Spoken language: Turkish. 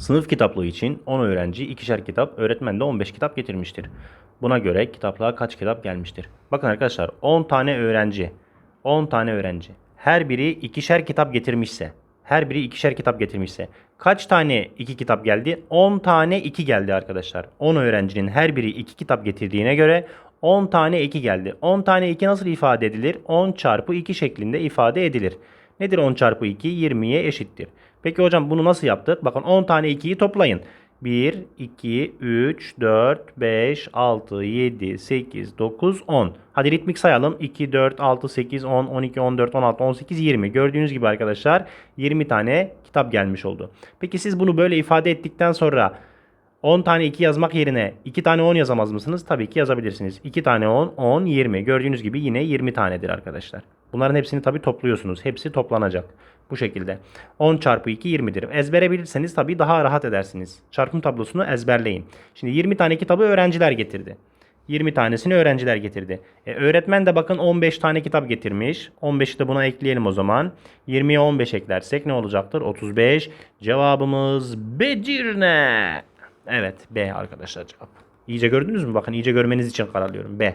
Sınıf kitaplığı için 10 öğrenci ikişer kitap, öğretmen de 15 kitap getirmiştir. Buna göre kitaplığa kaç kitap gelmiştir? Bakın arkadaşlar 10 tane öğrenci, 10 tane öğrenci. Her biri ikişer kitap getirmişse, her biri ikişer kitap getirmişse kaç tane 2 kitap geldi? 10 tane 2 geldi arkadaşlar. 10 öğrencinin her biri 2 kitap getirdiğine göre 10 tane 2 geldi. 10 tane 2 nasıl ifade edilir? 10 çarpı 2 şeklinde ifade edilir. Nedir 10 çarpı 2? 20'ye eşittir. Peki hocam bunu nasıl yaptık? Bakın 10 tane 2'yi toplayın. 1, 2, 3, 4, 5, 6, 7, 8, 9, 10. Hadi ritmik sayalım. 2, 4, 6, 8, 10, 12, 14, 16, 18, 20. Gördüğünüz gibi arkadaşlar 20 tane kitap gelmiş oldu. Peki siz bunu böyle ifade ettikten sonra 10 tane 2 yazmak yerine 2 tane 10 yazamaz mısınız? Tabii ki yazabilirsiniz. 2 tane 10, 10, 20. Gördüğünüz gibi yine 20 tanedir arkadaşlar. Bunların hepsini tabii topluyorsunuz. Hepsi toplanacak. Bu şekilde. 10 çarpı 2 20'dir. Ezbere bilirseniz tabii daha rahat edersiniz. Çarpım tablosunu ezberleyin. Şimdi 20 tane kitabı öğrenciler getirdi. 20 tanesini öğrenciler getirdi. E, öğretmen de bakın 15 tane kitap getirmiş. 15'i de buna ekleyelim o zaman. 20'ye 15 eklersek ne olacaktır? 35. Cevabımız Bedirne. Evet B arkadaşlar cevap. İyice gördünüz mü? Bakın iyice görmeniz için karalıyorum. B.